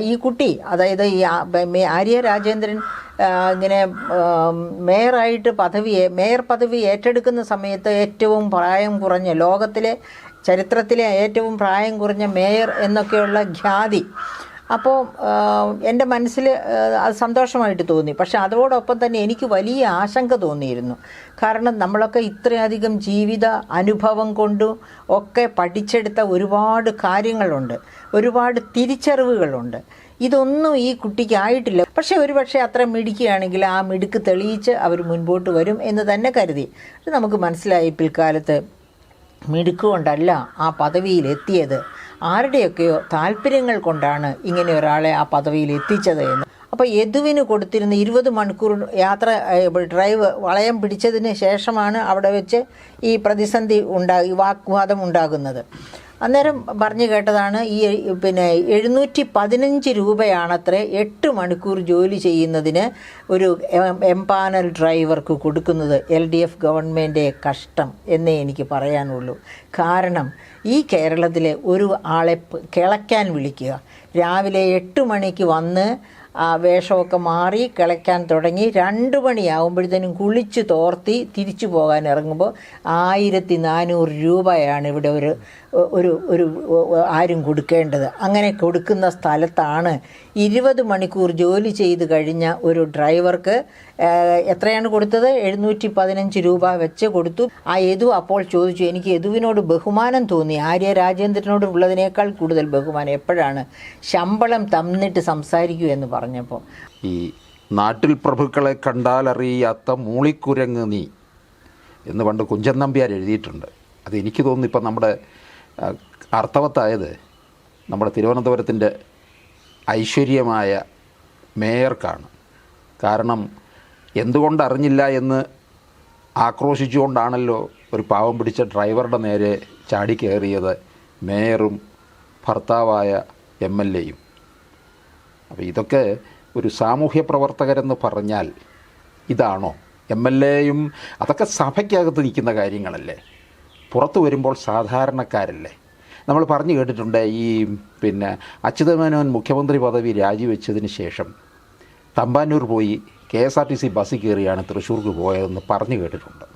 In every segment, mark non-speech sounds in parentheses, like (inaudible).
ഈ കുട്ടി അതായത് ഈ ആര്യ രാജേന്ദ്രൻ ഇങ്ങനെ മേയറായിട്ട് പദവി മേയർ പദവി ഏറ്റെടുക്കുന്ന സമയത്ത് ഏറ്റവും പ്രായം കുറഞ്ഞ ലോകത്തിലെ ചരിത്രത്തിലെ ഏറ്റവും പ്രായം കുറഞ്ഞ മേയർ എന്നൊക്കെയുള്ള ഖ്യാതി അപ്പോൾ എന്റെ മനസ്സിൽ അത് സന്തോഷമായിട്ട് തോന്നി. പക്ഷെ അതോടൊപ്പം തന്നെ എനിക്ക് വലിയ ആശങ്ക തോന്നിയിരുന്നു. കാരണം നമ്മളൊക്കെ ഇത്രയധികം ജീവിത അനുഭവം കൊണ്ടും ഒക്കെ പഠിച്ചെടുത്ത ഒരുപാട് കാര്യങ്ങളുണ്ട്. ഒരുപാട് തിരിച്ചറിവുകളുണ്ട്. ഇതൊന്നും ഈ കുട്ടിക്ക് ആയിട്ടില്ല. പക്ഷെ ഒരുപക്ഷെ അത്ര മിടുക്കുകയാണെങ്കിൽ ആ മിടുക്ക് തെളിയിച്ച് അവർ മുൻപോട്ട് വരും എന്ന് തന്നെ കരുതി. നമുക്ക് മനസ്സിലായി പിൽക്കാലത്ത് മിടുക്കുകൊണ്ടല്ല ആ പദവിയിൽ എത്തിയത് ആരുടെയൊക്കെയോ താല്പര്യങ്ങൾ കൊണ്ടാണ് ഇങ്ങനെ ഒരാളെ ആ പദവിയിൽ എത്തിച്ചത് എന്ന്. അപ്പോൾ യദുവിന് കൊടുത്തിരുന്ന ഇരുപത് മണിക്കൂർ യാത്ര ഡ്രൈവ് വളയം പിടിച്ചതിന് ശേഷമാണ് അവിടെ വെച്ച് ഈ പ്രതിസന്ധി ഉണ്ടാ ഈ വാഗ്വാദം ഉണ്ടാകുന്നത്. അന്നേരം പറഞ്ഞു കേട്ടതാണ് ഈ പിന്നെ എഴുന്നൂറ്റി പതിനഞ്ച് രൂപയാണത്രേ എട്ട് മണിക്കൂർ ജോലി ചെയ്യുന്നതിന് ഒരു എംപാനൽ ഡ്രൈവർക്ക് കൊടുക്കുന്നത് എൽ ഡി എഫ് ഗവൺമെന്റ് കഷ്ടം എന്നേ എനിക്ക് പറയാനുള്ളൂ. കാരണം ഈ കേരളത്തിലെ ഒരു ആളെ കിളയ്ക്കാൻ വിളിക്കുക. രാവിലെ എട്ട് മണിക്ക് വന്ന് വേഷമൊക്കെ മാറി കിളയ്ക്കാൻ തുടങ്ങി. രണ്ട് മണിയാകുമ്പോഴത്തേനും കുളിച്ച് തോർത്തി തിരിച്ചു പോകാൻ ഇറങ്ങുമ്പോൾ ആയിരത്തി നാനൂറ് രൂപയാണ് ഇവിടെ ഒരു ഒരു ഒരു ആരും കൊടുക്കേണ്ടത്. അങ്ങനെ കൊടുക്കുന്ന സ്ഥലത്താണ് ഇരുപത് മണിക്കൂർ ജോലി ചെയ്ത് കഴിഞ്ഞ ഒരു ഡ്രൈവർക്ക് എത്രയാണ് കൊടുത്തത്? എഴുന്നൂറ്റി പതിനഞ്ച് രൂപ വെച്ച് കൊടുത്തു. ആ യദു അപ്പോൾ ചോദിച്ചു എനിക്ക് യദുവിനോട് ബഹുമാനം തോന്നി. ആര്യ രാജേന്ദ്രനോട് ഉള്ളതിനേക്കാൾ കൂടുതൽ ബഹുമാനം എപ്പോഴാണ്? ശമ്പളം തന്നിട്ട് സംസാരിക്കൂ എന്ന് പറഞ്ഞപ്പോൾ ഈ നാട്ടിൽ പ്രഭുക്കളെ കണ്ടാലറിയാത്ത മൂളിക്കുരങ്ങ് നീ എന്ന് പണ്ട് കുഞ്ചൻ നമ്പ്യാർ എഴുതിയിട്ടുണ്ട്. അത് എനിക്ക് തോന്നുന്നു ഇപ്പം നമ്മുടെ അർത്ഥവത്തായത് നമ്മുടെ തിരുവനന്തപുരത്തിന്റെ ഐശ്വര്യമായ മേയർക്കാണ്. കാരണം എന്തുകൊണ്ട് അറിഞ്ഞില്ല എന്ന് ആക്രോശിച്ചുകൊണ്ടാണല്ലോ ഒരു പാവം പിടിച്ച ഡ്രൈവറുടെ നേരെ ചാടിക്കയറിയത് മേയറും ഭർത്താവായ എം എൽ എയും. അപ്പോൾ ഇതൊക്കെ ഒരു സാമൂഹ്യ പ്രവർത്തകരെന്ന് പറഞ്ഞാൽ ഇതാണോ? എം എൽ എയും അതൊക്കെ സഭയ്ക്കകത്ത് നിൽക്കുന്ന കാര്യങ്ങളല്ലേ? പുറത്തു വരുമ്പോൾ സാധാരണക്കാരല്ലേ? നമ്മൾ പറഞ്ഞു കേട്ടിട്ടുണ്ട് ഈ പിന്നെ അച്യുതമേനോൻ മുഖ്യമന്ത്രി പദവി രാജിവെച്ചതിന് ശേഷം തമ്പാനൂർ പോയി K S R T C ബസ്സിൽ കയറിയാണ് തൃശ്ശൂർക്ക് പോയതെന്ന് പറഞ്ഞു കേട്ടിട്ടുണ്ട്.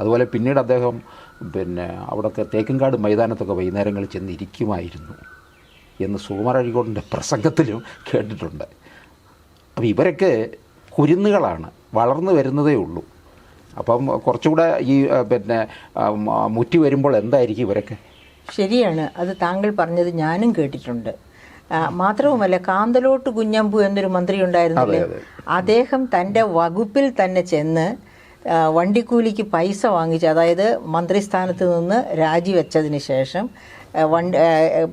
അതുപോലെ പിന്നീട് അദ്ദേഹം പിന്നെ അവിടെയൊക്കെ തേക്കിൻകാട് മൈതാനത്തൊക്കെ വൈകുന്നേരങ്ങളിൽ ചെന്ന് ഇരിക്കുമായിരുന്നു. എന്ന് സുകുമാർ അഴികോടിന്റെ പ്രസംഗത്തിലും കേട്ടിട്ടുണ്ട്. അപ്പോൾ ഇവരൊക്കെ കുരുന്നുകളാണ് വളർന്നു വരുന്നതേ ഉള്ളൂ. അപ്പം കുറച്ചുകൂടെ ഈ പിന്നെ മുറ്റി വരുമ്പോൾ എന്തായിരിക്കും ഇവരൊക്കെ? ശരിയാണ്. അത് താങ്കൾ പറഞ്ഞത് ഞാനും കേട്ടിട്ടുണ്ട്. മാത്രവുമല്ല കാന്തലോട്ട് കുഞ്ഞമ്പു എന്നൊരു മന്ത്രി ഉണ്ടായിരുന്നില്ലേ? അദ്ദേഹം തന്റെ വകുപ്പിൽ തന്നെ ചെന്ന് വണ്ടിക്കൂലിക്ക് പൈസ വാങ്ങിച്ച് അതായത് മന്ത്രിസ്ഥാനത്ത് നിന്ന് രാജിവെച്ചതിന് ശേഷം വണ്ടി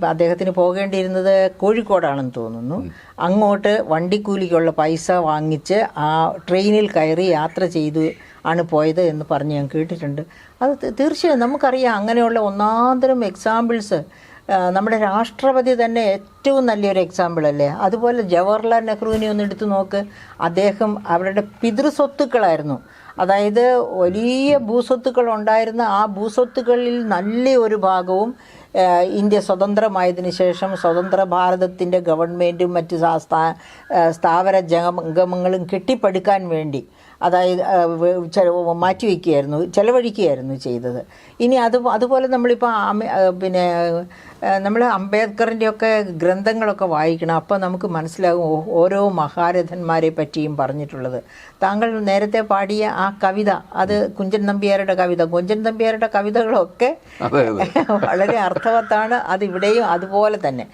അദ്ദേഹത്തിന് പോകേണ്ടിയിരുന്നത് കോഴിക്കോടാണെന്ന് തോന്നുന്നു. അങ്ങോട്ട് വണ്ടിക്കൂലിക്കുള്ള പൈസ വാങ്ങിച്ച് ആ ട്രെയിനിൽ കയറി യാത്ര ചെയ്തു ആണ് പോയത് എന്ന് പറഞ്ഞ് ഞാൻ കേട്ടിട്ടുണ്ട്. അത് തീർച്ചയായും നമുക്കറിയാം അങ്ങനെയുള്ള ഒന്നാന്തരം എക്സാമ്പിൾസ് നമ്മുടെ രാഷ്ട്രപതി തന്നെ ഏറ്റവും നല്ലൊരു എക്സാമ്പിൾ അല്ലേ? അതുപോലെ ജവഹർലാൽ നെഹ്റുവിനെ ഒന്ന് എടുത്തു നോക്ക്. അദ്ദേഹം അവരുടെ പിതൃസ്വത്തുക്കളായിരുന്നു. അതായത് വലിയ ഭൂസ്വത്തുക്കൾ ഉണ്ടായിരുന്ന ആ ഭൂസ്വത്തുക്കളിൽ നല്ല ഒരു ഭാഗവും ഇന്ത്യ സ്വതന്ത്രമായതിന് ശേഷം സ്വതന്ത്ര ഭാരതത്തിന്റെ ഗവൺമെന്റും മറ്റ് സ്ഥാ- സ്ഥാപന ജംഗമങ്ങളും കെട്ടിപ്പടുക്കാൻ വേണ്ടി അതായത് ചെലവ് മാറ്റിവെക്കുകയായിരുന്നു ചെലവഴിക്കുകയായിരുന്നു ചെയ്തത്. ഇനി അത് അതുപോലെ നമ്മളിപ്പോൾ പിന്നെ നമ്മൾ അംബേദ്കറിന്റെയൊക്കെ ഗ്രന്ഥങ്ങളൊക്കെ വായിക്കണം. അപ്പോൾ നമുക്ക് മനസ്സിലാകും ഓരോ മഹാരഥന്മാരെ പറ്റിയും പറഞ്ഞിട്ടുള്ളത്. താങ്കൾ നേരത്തെ പാടിയ ആ കവിത അത് കുഞ്ചൻ നമ്പ്യാരുടെ കവിത. കുഞ്ചൻ നമ്പ്യാരുടെ കവിതകളൊക്കെ (laughs) വളരെ അർത്ഥവത്താണ്. അത് ഇവിടെയും അതുപോലെ തന്നെ.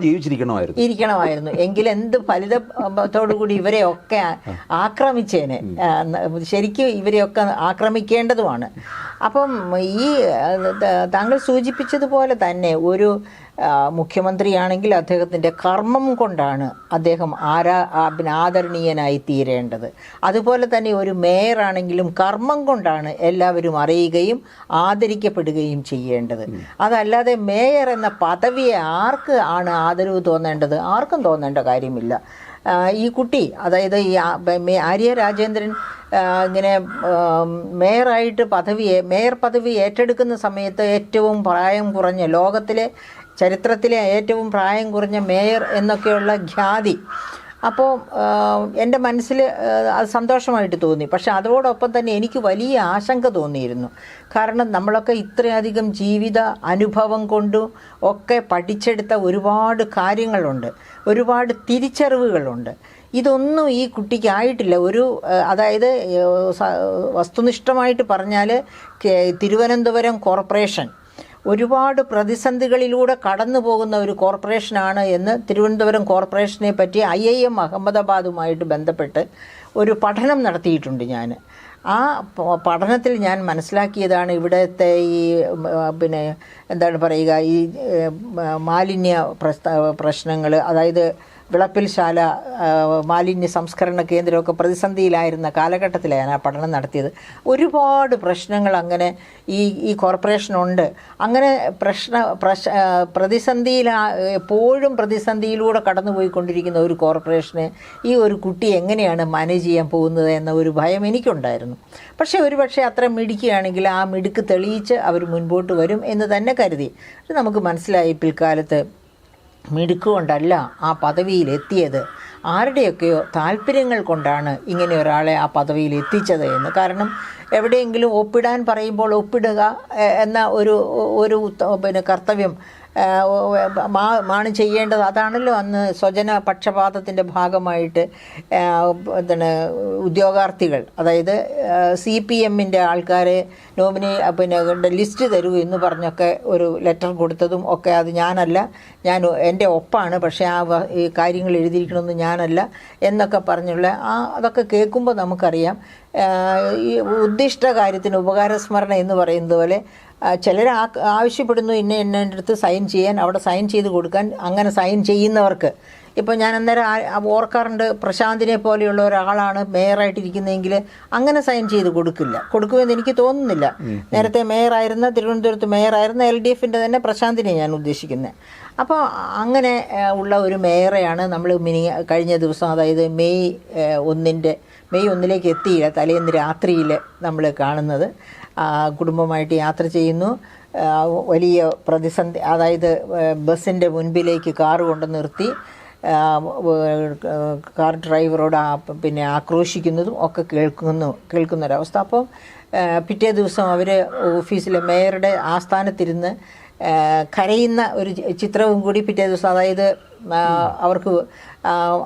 ജീവിച്ചിരിക്കണമായിരുന്നു. ഇരിക്കണമായിരുന്നു. എങ്കിൽ എന്ത് ഫലിതത്തോടു കൂടി ഇവരെയൊക്കെ ആക്രമിച്ചേനെ. ശരിക്കും ഇവരെയൊക്കെ ആക്രമിക്കേണ്ടതുമാണ്. അപ്പം ഈ താങ്കൾ സൂചിപ്പിച്ചതുപോലെ തന്നെ ഒരു മുഖ്യമന്ത്രിയാണെങ്കിൽ അദ്ദേഹത്തിന്റെ കർമ്മം കൊണ്ടാണ് അദ്ദേഹം ആരാ പിന്നെ ആദരണീയനായി തീരേണ്ടത്. അതുപോലെ തന്നെ ഒരു മേയറാണെങ്കിലും കർമ്മം കൊണ്ടാണ് എല്ലാവരും അറിയുകയും ആദരിക്കപ്പെടുകയും ചെയ്യേണ്ടത്. അതല്ലാതെ മേയർ എന്ന പദവിയെ ആർക്ക് ആണ് ആദരവ് തോന്നേണ്ടത്? ആർക്കും തോന്നേണ്ട കാര്യമില്ല. ഈ കുട്ടി അതായത് ഈ ആര്യ രാജേന്ദ്രൻ ഇങ്ങനെ മേയറായിട്ട് പദവി മേയർ പദവി ഏറ്റെടുക്കുന്ന സമയത്ത് ഏറ്റവും പ്രായം കുറഞ്ഞ ലോകത്തിലെ ചരിത്രത്തിലെ ഏറ്റവും പ്രായം കുറഞ്ഞ മേയർ എന്നൊക്കെയുള്ള ഖ്യാതി അപ്പോൾ എന്റെ മനസ്സിൽ അത് സന്തോഷമായിട്ട് തോന്നി. പക്ഷെ അതോടൊപ്പം തന്നെ എനിക്ക് വലിയ ആശങ്ക തോന്നിയിരുന്നു. കാരണം നമ്മളൊക്കെ ഇത്രയധികം ജീവിത അനുഭവം കൊണ്ടും ഒക്കെ പഠിച്ചെടുത്ത ഒരുപാട് കാര്യങ്ങളുണ്ട്. ഒരുപാട് തിരിച്ചറിവുകളുണ്ട്. ഇതൊന്നും ഈ കുട്ടിക്കായിട്ടില്ല ഒരു അതായത് വസ്തുനിഷ്ഠമായിട്ട് പറഞ്ഞാൽ തിരുവനന്തപുരം കോർപ്പറേഷൻ ഒരുപാട് പ്രതിസന്ധികളിലൂടെ കടന്നു പോകുന്ന ഒരു കോർപ്പറേഷനാണ് എന്ന് തിരുവനന്തപുരം കോർപ്പറേഷനെ പറ്റി ഐ ഐ എം അഹമ്മദാബാദുമായിട്ട് ബന്ധപ്പെട്ട് ഒരു പഠനം നടത്തിയിട്ടുണ്ട് ഞാൻ. ആ പഠനത്തിൽ ഞാൻ മനസ്സിലാക്കിയതാണ് ഇവിടുത്തെ ഈ പിന്നെ എന്താണ് പറയുക ഈ മാലിന്യ പ്രശ്നങ്ങൾ അതായത് വിളപ്പിൽശാല മാലിന്യ സംസ്കരണ കേന്ദ്രമൊക്കെ പ്രതിസന്ധിയിലായിരുന്ന കാലഘട്ടത്തിലാണ് ആ പഠനം നടത്തിയത്. ഒരുപാട് പ്രശ്നങ്ങൾ അങ്ങനെ ഈ ഈ കോർപ്പറേഷനുണ്ട് അങ്ങനെ പ്രശ്ന പ്രശ് പ്രതിസന്ധിയിൽ എപ്പോഴും പ്രതിസന്ധിയിലൂടെ കടന്നുപോയിക്കൊണ്ടിരിക്കുന്ന ഒരു കോർപ്പറേഷനെ ഈ ഒരു കുട്ടി എങ്ങനെയാണ് മാനേജ് ചെയ്യാൻ പോകുന്നത് എന്ന ഒരു ഭയം എനിക്കുണ്ടായിരുന്നു. പക്ഷേ ഒരു പക്ഷേ അത്ര മിടുക്കുകയാണെങ്കിൽ ആ മിടുക്ക് തെളിയിച്ച് അവർ മുൻപോട്ട് വരും എന്ന് തന്നെ കരുതി. നമുക്ക് മനസ്സിലായി പിൽക്കാലത്ത് മിടുക്കുകൊണ്ടല്ല ആ പദവിയിൽ എത്തിയത് ആരുടെയൊക്കെയോ താല്പര്യങ്ങൾ കൊണ്ടാണ് ഇങ്ങനെ ഒരാളെ ആ പദവിയിൽ എത്തിച്ചത് എന്ന്. കാരണം എവിടെയെങ്കിലും ഒപ്പിടാൻ പറയുമ്പോൾ ഒപ്പിടുക എന്ന ഒരു ഒരു പിന്നെ കർത്തവ്യം മാണ് ചെയ്യേണ്ടത് അതാണല്ലോ അന്ന് സ്വജന പക്ഷപാതത്തിന്റെ ഭാഗമായിട്ട് എന്താണ് ഉദ്യോഗാർത്ഥികൾ അതായത് സി പി എമ്മിന്റെ ആൾക്കാരെ നോമിനി പിന്നെ ലിസ്റ്റ് തരൂ എന്ന് പറഞ്ഞൊക്കെ ഒരു ലെറ്റർ കൊടുത്തതും ഒക്കെ അത് ഞാനല്ല ഞാൻ എന്റെ ഒപ്പാണ് പക്ഷേ ആ ഈ കാര്യങ്ങൾ എഴുതിയിരിക്കണമെന്ന് ഞാനല്ല എന്നൊക്കെ പറഞ്ഞുള്ള ആ അതൊക്കെ കേൾക്കുമ്പോൾ നമുക്കറിയാം. ഈ ഉദ്ദിഷ്ട കാര്യത്തിന് ഉപകാരസ്മരണ എന്ന് പറയുന്നത് പോലെ ചിലർ ആവശ്യപ്പെടുന്നു ഇന്ന എന്നെ അടുത്ത് സൈൻ ചെയ്യാൻ അവിടെ സൈൻ ചെയ്ത് കൊടുക്കാൻ അങ്ങനെ സൈൻ ചെയ്യുന്നവർക്ക്. ഇപ്പോൾ ഞാൻ അന്നേരം ഓർക്കാറുണ്ട് പ്രശാന്തിനെ പോലെയുള്ള ഒരാളാണ് മേയറായിട്ടിരിക്കുന്നതെങ്കിൽ അങ്ങനെ സൈൻ ചെയ്ത് കൊടുക്കില്ല. കൊടുക്കുമെന്ന് എനിക്ക് തോന്നുന്നില്ല. നേരത്തെ മേയറായിരുന്ന തിരുവനന്തപുരത്ത് മേയറായിരുന്ന എൽ ഡി എഫിന്റെ തന്നെ പ്രശാന്തിനെ ഞാൻ ഉദ്ദേശിക്കുന്നത് അപ്പോൾ അങ്ങനെ ഉള്ള ഒരു മേയറെയാണ് നമ്മൾ മിനി കഴിഞ്ഞ ദിവസം അതായത് മെയ് ഒന്നിന്റെ മെയ് ഒന്നിലേക്ക് എത്തിയില്ല. തലേന്ന് രാത്രിയിൽ നമ്മൾ കാണുന്നത്. കുടുംബമായിട്ട് യാത്ര ചെയ്യുന്നു. വലിയ പ്രതിസന്ധി അതായത് ബസ്സിന്റെ മുൻപിലേക്ക് കാറ് കൊണ്ട് നിർത്തി കാർ ഡ്രൈവറോട് പിന്നെ ആക്രോശിക്കുന്നതും ഒക്കെ കേൾക്കുന്നു കേൾക്കുന്നൊരവസ്ഥ. അപ്പം പിറ്റേ ദിവസം അവർ ഓഫീസിലെ മേയറുടെ ആസ്ഥാനത്തിരുന്ന് കരയുന്ന ഒരു ചിത്രവും കൂടി പിറ്റേ ദിവസം അതായത് അവർക്ക്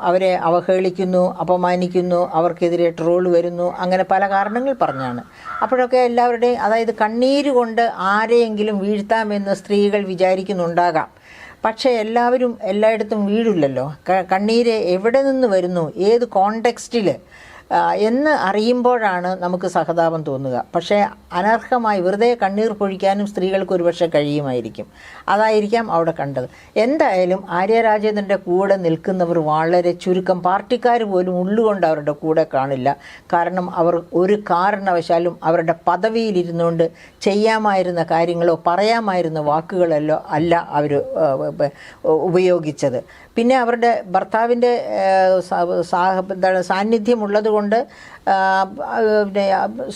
അവരെ അവഹേളിക്കുന്നു അപമാനിക്കുന്നു അവർക്കെതിരെ ട്രോൾ വരുന്നു അങ്ങനെ പല കാരണങ്ങൾ പറഞ്ഞാണ്. അപ്പോഴൊക്കെ എല്ലാവരുടെയും അതായത് കണ്ണീര് കൊണ്ട് ആരെയെങ്കിലും വീഴ്ത്താമെന്ന് സ്ത്രീകൾ വിചാരിക്കുന്നുണ്ടാകാം. പക്ഷേ എല്ലാവരും എല്ലായിടത്തും വീഴില്ലല്ലോ. കണ്ണീര് എവിടെ നിന്ന് വരുന്നു? ഏത് കോണ്ടെക്സ്റ്റിൽ എന്ന് അറിയുമ്പോഴാണ് നമുക്ക് സഹതാപം തോന്നുക. പക്ഷേ അനർഹമായി വെറുതെ കണ്ണീർ പൊഴിക്കാനും സ്ത്രീകൾക്ക് ഒരുപക്ഷെ കഴിയുമായിരിക്കും. അതായിരിക്കാം അവിടെ കണ്ടത്. എന്തായാലും ആര്യരാജേന്ദ്രന്റെ കൂടെ നിൽക്കുന്നവർ വളരെ ചുരുക്കം. പാർട്ടിക്കാർ പോലും ഉള്ളുകൊണ്ട് അവരുടെ കൂടെ കാണില്ല. കാരണം അവർ ഒരു കാരണവശാലും അവരുടെ പദവിയിലിരുന്നുകൊണ്ട് ചെയ്യാമായിരുന്ന കാര്യങ്ങളോ പറയാമായിരുന്ന വാക്കുകളല്ലോ അല്ല അവർ ഉപയോഗിച്ചത്. പിന്നെ അവരുടെ ഭർത്താവിന്റെ സാന്നിധ്യമുള്ളത് കൊണ്ട് പിന്നെ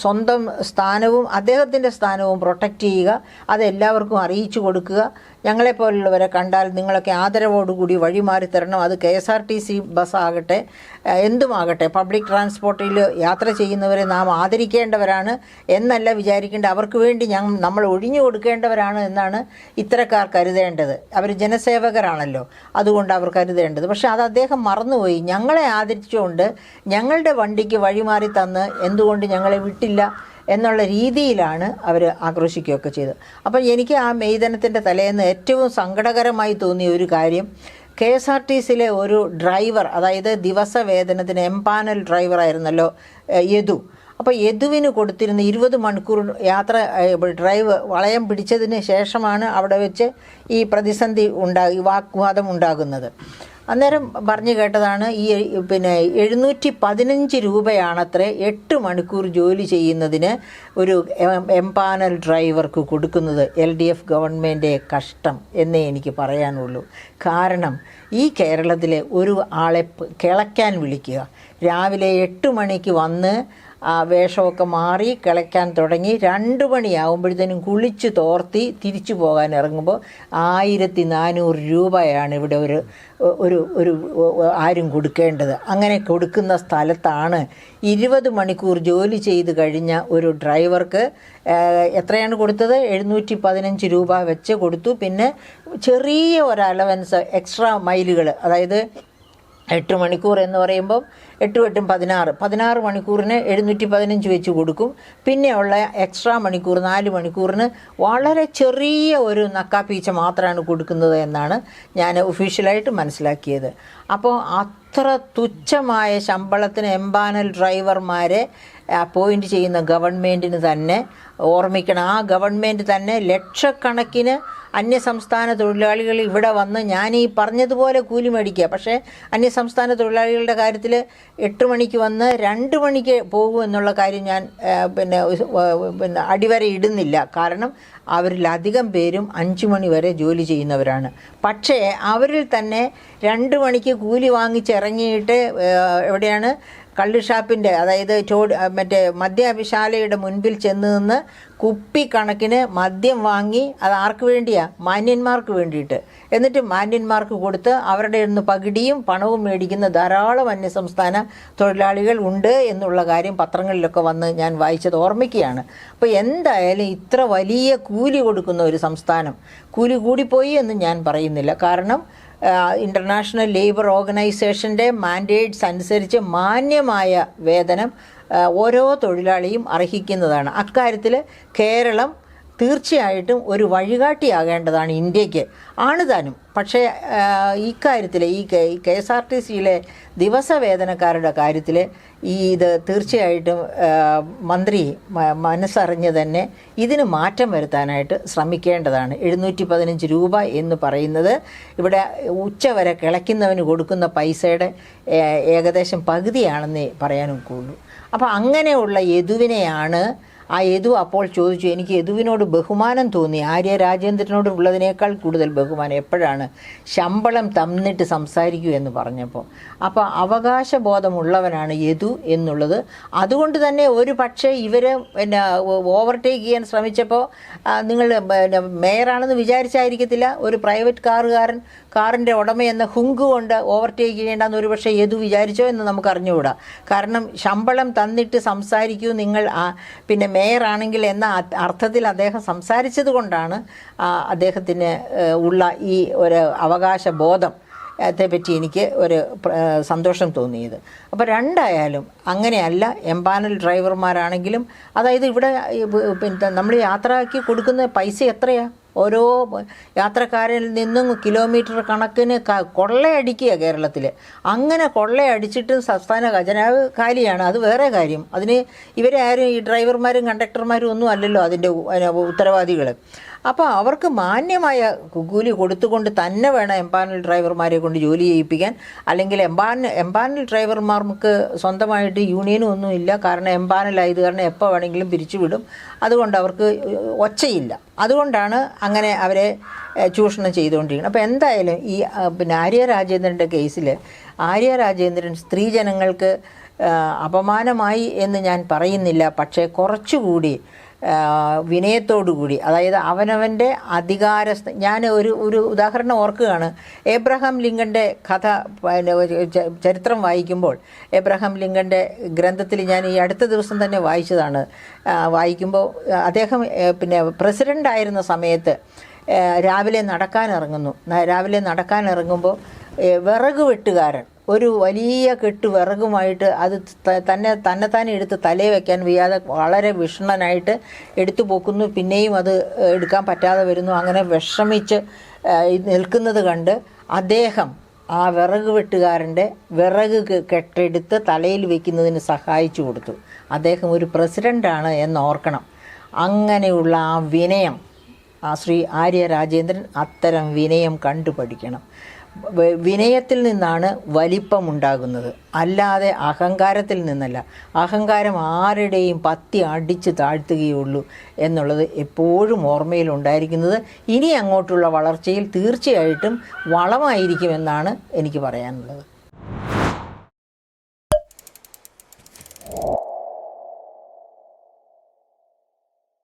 സ്വന്തം സ്ഥാനവും അദ്ദേഹത്തിന്റെ സ്ഥാനവും പ്രൊട്ടക്റ്റ് ചെയ്യുക അത് എല്ലാവർക്കും അറിയിച്ചു കൊടുക്കുക. ഞങ്ങളെപ്പോലുള്ളവരെ കണ്ടാൽ നിങ്ങളൊക്കെ ആദരവോടുകൂടി വഴിമാറി തരണം. അത് K S R T C ബസ്സാകട്ടെ എന്തുമാകട്ടെ പബ്ലിക് ട്രാൻസ്പോർട്ടിൽ യാത്ര ചെയ്യുന്നവരെ നാം ആദരിക്കേണ്ടവരാണ് എന്നല്ല വിചാരിക്കേണ്ട. അവർക്ക് വേണ്ടി ഞങ്ങൾ നമ്മൾ ഒഴിഞ്ഞു കൊടുക്കേണ്ടവരാണ് എന്നാണ് ഇത്തരക്കാർ കരുതേണ്ടത്. അവർ ജനസേവകരാണല്ലോ അതുകൊണ്ട് അവർ കരുതേണ്ടത്. പക്ഷേ അത് അദ്ദേഹം മറന്നുപോയി. ഞങ്ങളെ ആദരിച്ചുകൊണ്ട് ഞങ്ങളുടെ വണ്ടിക്ക് വഴിമാറി തന്ന് എന്തുകൊണ്ട് ഞങ്ങളെ വിട്ടില്ല എന്നുള്ള രീതിയിലാണ് അവർ ആക്രോശിക്കുകയൊക്കെ ചെയ്തത്. അപ്പോൾ എനിക്ക് ആ മെയ്തനത്തിന്റെ തലേന്ന് ഏറ്റവും സങ്കടകരമായി തോന്നിയ ഒരു കാര്യം കെ എസ് ആർ ടി സിയിലെ ഒരു ഡ്രൈവർ അതായത് ദിവസ വേതനത്തിന് എംപാനൽ ഡ്രൈവറായിരുന്നല്ലോ യദു. അപ്പോൾ യദുവിന് കൊടുത്തിരുന്ന ഇരുപത് മണിക്കൂർ യാത്ര ഡ്രൈവ് വളയം പിടിച്ചതിന് ശേഷമാണ് അവിടെ വെച്ച് ഈ പ്രതിസന്ധി ഉണ്ടാ വാഗ്വാദം ഉണ്ടാകുന്നത്. അന്നേരം പറഞ്ഞു കേട്ടതാണ് ഈ പിന്നെ എഴുന്നൂറ്റി പതിനഞ്ച് രൂപയാണത്രേ എട്ട് മണിക്കൂർ ജോലി ചെയ്യുന്നതിന് ഒരു എംപാനൽ ഡ്രൈവർക്ക് കൊടുക്കുന്നത് എൽ ഡി എഫ് ഗവൺമെന്റ് കഷ്ടം എന്നേ എനിക്ക് പറയാനുള്ളൂ. കാരണം ഈ കേരളത്തിലെ ഒരു ആളെ കിളയ്ക്കാൻ വിളിക്കുക. രാവിലെ എട്ട് മണിക്ക് വന്ന് വേഷമൊക്കെ മാറി കിളയ്ക്കാൻ തുടങ്ങി. രണ്ട് മണിയാകുമ്പോഴത്തേനും കുളിച്ച് തോർത്തി തിരിച്ചു പോകാൻ ഇറങ്ങുമ്പോൾ ആയിരത്തി നാനൂറ് രൂപയാണ് ഇവിടെ ഒരു ഒരു ഒരു ആരും കൊടുക്കേണ്ടത്. അങ്ങനെ കൊടുക്കുന്ന സ്ഥലത്താണ് ഇരുപത് മണിക്കൂർ ജോലി ചെയ്ത് കഴിഞ്ഞ ഒരു ഡ്രൈവർക്ക് എത്രയാണ് കൊടുത്തത്? എഴുന്നൂറ്റി പതിനഞ്ച് രൂപ വെച്ച് കൊടുത്തു. പിന്നെ ചെറിയ ഒരു അലവൻസ് എക്സ്ട്രാ മൈലുകൾ അതായത് എട്ട് മണിക്കൂർ എന്ന് പറയുമ്പം എട്ടും എട്ടും പതിനാറ്. പതിനാറ് മണിക്കൂറിന് എഴുന്നൂറ്റി പതിനഞ്ച് വെച്ച് കൊടുക്കും. പിന്നെയുള്ള എക്സ്ട്രാ മണിക്കൂർ നാല് മണിക്കൂറിന് വളരെ ചെറിയ ഒരു നക്കാപ്പീച്ച മാത്രമാണ് കൊടുക്കുന്നത് എന്നാണ് ഞാൻ ഒഫീഷ്യലായിട്ട് മനസ്സിലാക്കിയത്. അപ്പോൾ അത്ര തുച്ഛമായ ശമ്പളത്തിന് എംബാനൽ ഡ്രൈവർമാരെ അപ്പോയിന്റ് ചെയ്യുന്ന ഗവൺമെന്റിന് തന്നെ ഓർമ്മിക്കണം. ആ ഗവൺമെന്റ് തന്നെ ലക്ഷക്കണക്കിന് അന്യസംസ്ഥാന തൊഴിലാളികൾ ഇവിടെ വന്ന് ഞാൻ ഈ പറഞ്ഞതുപോലെ കൂലി മേടിക്കുക. പക്ഷേ അന്യസംസ്ഥാന തൊഴിലാളികളുടെ കാര്യത്തിൽ എട്ട് മണിക്ക് വന്ന് രണ്ട് മണിക്ക് പോകും എന്നുള്ള കാര്യം ഞാൻ പിന്നെ പിന്നെ അടിവര ഇടുന്നില്ല. കാരണം അവരിലധികം പേരും അഞ്ച് മണി വരെ ജോലി ചെയ്യുന്നവരാണ്. പക്ഷേ അവരിൽ തന്നെ രണ്ട് മണിക്ക് കൂലി വാങ്ങിച്ചിറങ്ങിയിട്ട് എവിടെയാണ് കള്ളുഷാപ്പിന്റെ അതായത് ചോട് മറ്റേ മദ്യവിശാലയുടെ മുൻപിൽ ചെന്ന് നിന്ന് കുപ്പിക്കണക്കിന് മദ്യം വാങ്ങി അത് ആർക്ക് വേണ്ടിയാ? മാന്യന്മാർക്ക് വേണ്ടിയിട്ട്. എന്നിട്ട് മാന്യന്മാർക്ക് കൊടുത്ത് അവരുടെ നിന്ന് പകിടിയും പണവും മേടിക്കുന്ന ധാരാളം അന്യസംസ്ഥാന തൊഴിലാളികൾ ഉണ്ട് എന്നുള്ള കാര്യം പത്രങ്ങളിലൊക്കെ വന്ന് ഞാൻ വായിച്ചത് ഓർമ്മിക്കുകയാണ്. അപ്പോൾ എന്തായാലും ഇത്ര വലിയ കൂലി കൊടുക്കുന്ന ഒരു സംസ്ഥാനം കൂലി കൂടിപ്പോയി എന്ന് ഞാൻ പറയുന്നില്ല. കാരണം ഇന്റർനാഷണൽ ലേബർ ഓർഗനൈസേഷന്റെ മാൻഡേറ്റ്സ് അനുസരിച്ച് മാന്യമായ വേതനം ഓരോ തൊഴിലാളിയും അർഹിക്കുന്നതാണ്. അക്കാര്യത്തിൽ കേരളം തീർച്ചയായിട്ടും ഒരു വഴികാട്ടിയാകേണ്ടതാണ് ഇന്ത്യയ്ക്ക് ആണ് താനും. പക്ഷേ ഇക്കാര്യത്തിൽ ഈ K K S R T സിയിലെ ദിവസ വേതനക്കാരുടെ കാര്യത്തിൽ ഈ ഇത് തീർച്ചയായിട്ടും മന്ത്രി മനസ്സറിഞ്ഞ് തന്നെ ഇതിന് മാറ്റം വരുത്താനായിട്ട് ശ്രമിക്കേണ്ടതാണ്. എഴുന്നൂറ്റി പതിനഞ്ച് രൂപ എന്ന് പറയുന്നത് ഇവിടെ ഉച്ചവരെ കിളയ്ക്കുന്നവന് കൊടുക്കുന്ന പൈസയുടെ ഏകദേശം പകുതിയാണെന്നേ പറയാനും ഒക്കുള്ളൂ അപ്പോൾ അങ്ങനെയുള്ള യദുവിനെയാണ് ആ യദു അപ്പോൾ ചോദിച്ചു എനിക്ക് യദുവിനോട് ബഹുമാനം തോന്നി. ആര്യ രാജേന്ദ്രനോട് ഉള്ളതിനേക്കാൾ കൂടുതൽ ബഹുമാനം എപ്പോഴാണ്? ശമ്പളം തന്നിട്ട് സംസാരിക്കൂ എന്ന് പറഞ്ഞപ്പോൾ. അപ്പോൾ അവകാശബോധമുള്ളവനാണ് യദു എന്നുള്ളത്. അതുകൊണ്ട് തന്നെ ഒരു പക്ഷേ ഇവർ പിന്നെ ഓവർടേക്ക് ചെയ്യാൻ ശ്രമിച്ചപ്പോൾ നിങ്ങൾ പിന്നെ മേയറാണെന്ന് വിചാരിച്ചായിരിക്കത്തില്ല. ഒരു പ്രൈവറ്റ് കാറുകാരൻ കാറിന്റെ ഉടമ എന്ന ഹുങ്ക് കൊണ്ട് ഓവർടേക്ക് ചെയ്യേണ്ടെന്ന് ഒരു പക്ഷേ യദു വിചാരിച്ചോ എന്ന് നമുക്ക് അറിഞ്ഞുകൂടാ. കാരണം ശമ്പളം തന്നിട്ട് സംസാരിക്കൂ നിങ്ങൾ ആ, പിന്നെ മേയറാണെങ്കിൽ എന്ന അർത്ഥത്തിൽ അദ്ദേഹം സംസാരിച്ചത് കൊണ്ടാണ് അദ്ദേഹത്തിന് ഉള്ള ഈ ഒരു അവകാശ ബോധം പറ്റി എനിക്ക് ഒരു സന്തോഷം തോന്നിയത്. അപ്പോൾ രണ്ടായാലും അങ്ങനെയല്ല എംപാനൽ ഡ്രൈവർമാരാണെങ്കിലും അതായത് ഇവിടെ നമ്മൾ യാത്രയാക്കി കൊടുക്കുന്ന പൈസ എത്രയാ? ഓരോ യാത്രക്കാരിൽ നിന്നും കിലോമീറ്റർ കണക്കിന് കൊള്ളയടിക്കുക കേരളത്തിൽ അങ്ങനെ കൊള്ളയടിച്ചിട്ടും സംസ്ഥാന ഖജനാവ് കാലിയാണ്. അത് വേറെ കാര്യം. അതിന് ഇവരെ ആരും ഈ ഡ്രൈവർമാരും കണ്ടക്ടർമാരും ഒന്നും അല്ലല്ലോ അതിന്റെ ഉത്തരവാദികൾ അപ്പോൾ അവർക്ക് മാന്യമായ കൂലി കൊടുത്തുകൊണ്ട് തന്നെ വേണം എംപാനൽ ഡ്രൈവർമാരെ കൊണ്ട് ജോലി ചെയ്യിപ്പിക്കാൻ. അല്ലെങ്കിൽ എംപാനൽ എംപാനൽ ഡ്രൈവർമാർക്ക് സ്വന്തമായിട്ട് യൂണിയനും ഒന്നും ഇല്ല. കാരണം എംപാനലായത് കാരണം എപ്പോൾ വേണമെങ്കിലും പിരിച്ചുവിടും. അതുകൊണ്ട് അവർക്ക് ഒച്ചയില്ല. അതുകൊണ്ടാണ് അങ്ങനെ അവരെ ചൂഷണം ചെയ്തുകൊണ്ടിരിക്കുന്നത്. അപ്പോൾ എന്തായാലും ഈ പിന്നെ ആര്യ രാജേന്ദ്രന്റെ കേസിൽ ആര്യ രാജേന്ദ്രൻ സ്ത്രീ ജനങ്ങൾക്ക് അപമാനമായി എന്ന് ഞാൻ പറയുന്നില്ല. പക്ഷേ കുറച്ചുകൂടി വിനയത്തോടുകൂടി അതായത് അവനവന്റെ അധികാര ഞാൻ ഒരു ഒരു ഉദാഹരണം ഓർക്കുകയാണ്. എബ്രഹാം ലിങ്കന്റെ കഥ ചരിത്രം വായിക്കുമ്പോൾ എബ്രഹാം ലിങ്കന്റെ ഗ്രന്ഥത്തിൽ ഞാൻ ഈ അടുത്ത ദിവസം തന്നെ വായിച്ചതാണ്. വായിക്കുമ്പോൾ അദ്ദേഹം പിന്നെ പ്രസിഡന്റ് ആയിരുന്ന സമയത്ത് രാവിലെ നടക്കാനിറങ്ങുന്നു. രാവിലെ നടക്കാനിറങ്ങുമ്പോൾ വിറക് വെട്ടുകാരൻ ഒരു വലിയ കെട്ട് വിറകുമായിട്ട് അത് തന്നെ തന്നെ തന്നെ എടുത്ത് തലയിൽ വെക്കാൻ വയ്യാതെ വളരെ വിഷണനായിട്ട് എടുത്തു പോക്കുന്നു. പിന്നെയും അത് എടുക്കാൻ പറ്റാതെ വരുന്നു. അങ്ങനെ വിഷമിച്ച് നിൽക്കുന്നത് കണ്ട് അദ്ദേഹം ആ വിറക് വെട്ടുകാരന്റെ വിറക് കെട്ടെടുത്ത് തലയിൽ വയ്ക്കുന്നതിന് സഹായിച്ചു കൊടുത്തു. അദ്ദേഹം ഒരു പ്രസിഡന്റാണ് എന്ന് ഓർക്കണം അങ്ങനെയുള്ള ആ വിനയം ആ ശ്രീ ആര്യ രാജേന്ദ്രൻ അത്തരം വിനയം കണ്ടുപഠിക്കണം. വിനയത്തിൽ നിന്നാണ് വലിപ്പം ഉണ്ടാകുന്നത് അല്ലാതെ അഹങ്കാരത്തിൽ നിന്നല്ല. അഹങ്കാരം ആരുടെയും പത്തി അടിച്ച് താഴ്ത്തുകയുള്ളൂ എന്നുള്ളത് എപ്പോഴും ഓർമ്മയിൽ ഉണ്ടായിരിക്കുന്നത് ഇനി അങ്ങോട്ടുള്ള വളർച്ചയിൽ തീർച്ചയായിട്ടും വളമായിരിക്കുമെന്നാണ് എനിക്ക് പറയാനുള്ളത്.